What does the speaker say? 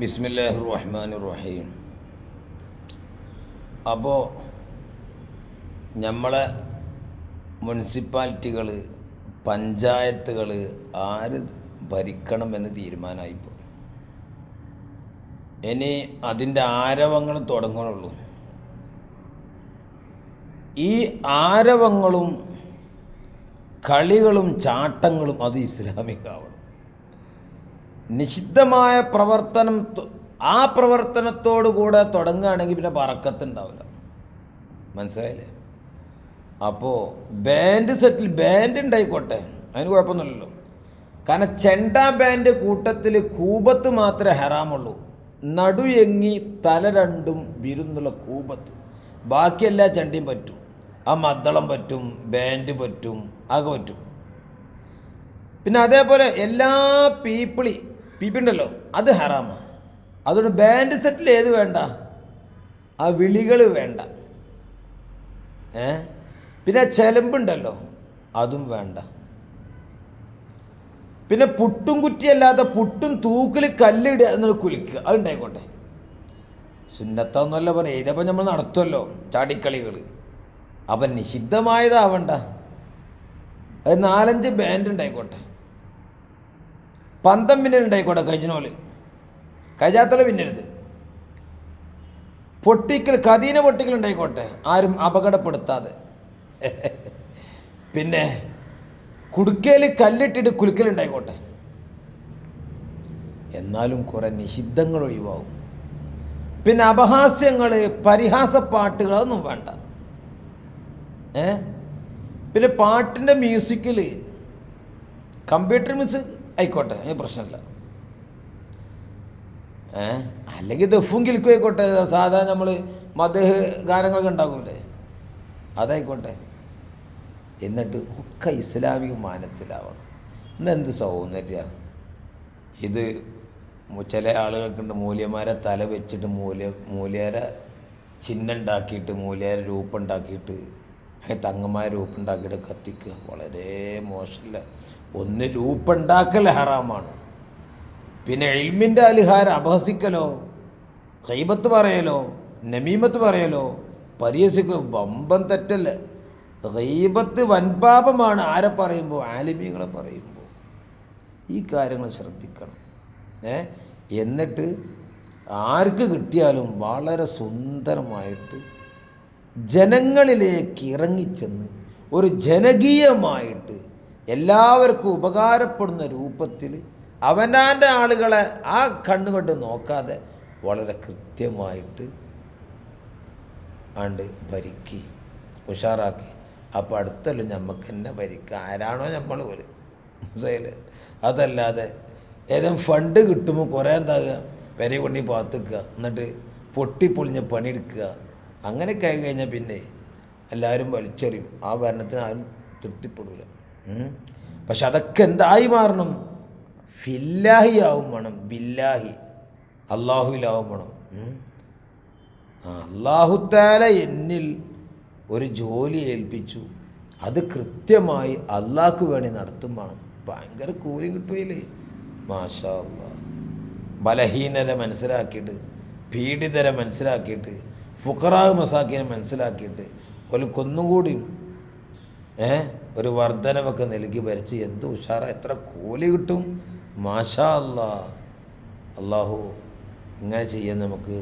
ബിസ്മില്ലാഹി റഹ്മാൻ റഹീം അപ്പോൾ നമ്മളെ മുനിസിപ്പാലിറ്റികൾ പഞ്ചായത്തുകൾ ആര് ഭരിക്കണമെന്ന് തീരുമാനമായിപ്പോൾ ഇനി അതിന്റെ ആരവങ്ങൾ തുടങ്ങണുള്ളൂ. ഈ ആരവങ്ങളും കളികളും ചാട്ടങ്ങളും അത് ഇസ്ലാമികാവണം. നിഷിദ്ധമായ പ്രവർത്തനം ആ പ്രവർത്തനത്തോടുകൂടെ തുടങ്ങുകയാണെങ്കിൽ പിന്നെ പറക്കത്തുണ്ടാവില്ല. മനസ്സിലായില്ലേ? അപ്പോൾ ബാൻഡ് സെറ്റിൽ ബാൻഡ് ഉണ്ടായിക്കോട്ടെ. അതിന് കുഴപ്പമൊന്നുമില്ലല്ലോ. കാരണം ചെണ്ട ബാൻഡ് കൂട്ടത്തിൽ കൂപത്ത് മാത്രമേ ഹറാമുള്ളൂ. നടുയെങ്ങി തല രണ്ടും വിരുന്നുള്ള കൂപത്ത്. ബാക്കി എല്ലാ ചെണ്ടയും പറ്റും. ആ മദ്ദളം പറ്റും ബാൻഡ് പറ്റും അതൊക്കെ പറ്റും. പിന്നെ അതേപോലെ എല്ലാ പീപ്പിളി പീപ്പി ഉണ്ടല്ലോ അത് ഹറാമാണ് അതുകൊണ്ട് ബാൻഡ് സെറ്റിൽ ഏത് വേണ്ട? ആ വിളികൾ വേണ്ട. ഏ? പിന്നെ ചെലമ്പുണ്ടല്ലോ അതും വേണ്ട. പിന്നെ പുട്ടും കുറ്റിയല്ലാതെ പുട്ടും തൂക്കിൽ കല്ലിടുക എന്നൊരു കുലിക്കുക അതുണ്ടായിക്കോട്ടെ സുന്നത്തൊന്നുമല്ല പറയാം ഇതപ്പം നമ്മൾ നടത്തുമല്ലോ ചാടിക്കളികൾ അപ്പം നിഷിദ്ധമായതാവണ്ട. അത് നാലഞ്ച് ബാൻഡ് ഉണ്ടായിക്കോട്ടെ. പന്തം പിന്നെ ഉണ്ടായിക്കോട്ടെ കജിനോൽ കജാത്തല പിന്നരുത് പൊട്ടിക്കൽ കദീന പൊട്ടിക്കൽ ഉണ്ടായിക്കോട്ടെ ആരും അപകടപ്പെടുത്താതെ. പിന്നെ കുടുക്കയിൽ കല്ലിട്ടിട്ട് കുലുക്കലുണ്ടായിക്കോട്ടെ എന്നാലും കുറെ നിഷിദ്ധങ്ങൾ ഒഴിവാകും പിന്നെ അപഹാസ്യങ്ങൾ പരിഹാസ പാട്ടുകളൊന്നും വേണ്ട. ഏ? പിന്നെ പാട്ടിന്റെ മ്യൂസിക്കിൽ കമ്പ്യൂട്ടർ മ്യൂസിക് ആയിക്കോട്ടെ അതിന് പ്രശ്നമില്ല. ഏ? അല്ലെങ്കിൽ ദഫും കിൽക്കും ആയിക്കോട്ടെ സാധാ നമ്മൾ മദേഹ് ഗാനങ്ങളൊക്കെ ഉണ്ടാകൂലേ അതായിക്കോട്ടെ. എന്നിട്ട് ഒക്കെ ഇസ്ലാമിക മാനത്തിലാവണം. ഇന്നെന്ത് സൗന്ദര്യ? ഇത് ചില ആളുകൾക്കുണ്ട് മൂല്യന്മാരെ തല വെച്ചിട്ട് മൂല്യ മൂല്യരെ ചിഹ്നം ഉണ്ടാക്കിയിട്ട് മൂല്യരെ രൂപം ഉണ്ടാക്കിയിട്ട് തങ്ങമായ രൂപുണ്ടാക്കിയിട്ട് കത്തിക്കുക. വളരെ മോശമില്ല ഒന്ന് രൂപുണ്ടാക്കൽ ഹറാമാണ്. പിന്നെ എൽമിന്റെ അലിഹാരം അപഹസിക്കലോ ഹൈബത്ത് പറയലോ നമീമത്ത് പറയലോ പരിഹസിക്കലോ ബമ്പം തെറ്റല്ലേ. ഹൈബത്ത് വൻപാപമാണ് ആരെ പറയുമ്പോൾ ആലിമീങ്ങളെ പറയുമ്പോൾ. ഈ കാര്യങ്ങൾ ശ്രദ്ധിക്കണം. ഏ? എന്നിട്ട് ആർക്ക് കിട്ടിയാലും വളരെ സുന്ദരമായിട്ട് ജനങ്ങളിലേക്ക് ഇറങ്ങിച്ചെന്ന് ഒരു ജനകീയമായിട്ട് എല്ലാവർക്കും ഉപകാരപ്പെടുന്ന രൂപത്തിൽ അവനാന്റെ ആളുകളെ ആ കണ്ണുകൊണ്ട് നോക്കാതെ വളരെ കൃത്യമായിട്ട് ആണ്ട് ഭരിക്കി ഉഷാറാക്കി. അപ്പോൾ അടുത്തല്ലോ നമുക്ക് തന്നെ ഭരിക്കുക ആരാണോ നമ്മൾ ഒരു അതല്ലാതെ ഏതെങ്കിലും ഫണ്ട് കിട്ടുമ്പോൾ കുറേ എന്താകുക പെരെ കൊണ്ടി പാത്തുക്കുക എന്നിട്ട് പൊട്ടിപ്പൊളിഞ്ഞ് പണിയെടുക്കുക. അങ്ങനെയൊക്കെ ആയി കഴിഞ്ഞാൽ പിന്നെ എല്ലാവരും വലിച്ചെറിയും. ആ ഭരണത്തിന് ആരും തൃപ്തിപ്പെടില്ല പക്ഷെ അതൊക്കെ എന്തായി മാറണം? ഫില്ലാഹി ആവും വേണം. ബില്ലാഹി. അള്ളാഹുവിലാവും വേണം. അള്ളാഹുത്താല എന്നിൽ ഒരു ജോലി ഏൽപ്പിച്ചു. അത് കൃത്യമായി അള്ളാഹ്ക്ക് വേണ്ടി നടത്തും വേണം. ഭയങ്കര കൂലി കിട്ടുകയില്ലേ മാഷാ അള്ളാ. ബലഹീനരെ മനസ്സിലാക്കിയിട്ട് പീഡിതരെ മനസ്സിലാക്കിയിട്ട് ഫുക്കറാവ് മസാക്കിനെ മനസ്സിലാക്കിയിട്ട് ഒരു കൊന്നുകൂടി ഏ ഒരു വർധനവൊക്കെ നൽകി ഭരിച്ച് എന്ത് ഉഷാറ. എത്ര കൂലി കിട്ടും. മാഷാ അല്ലാ അള്ളാഹു ഇങ്ങനെ ചെയ്യാൻ നമുക്ക്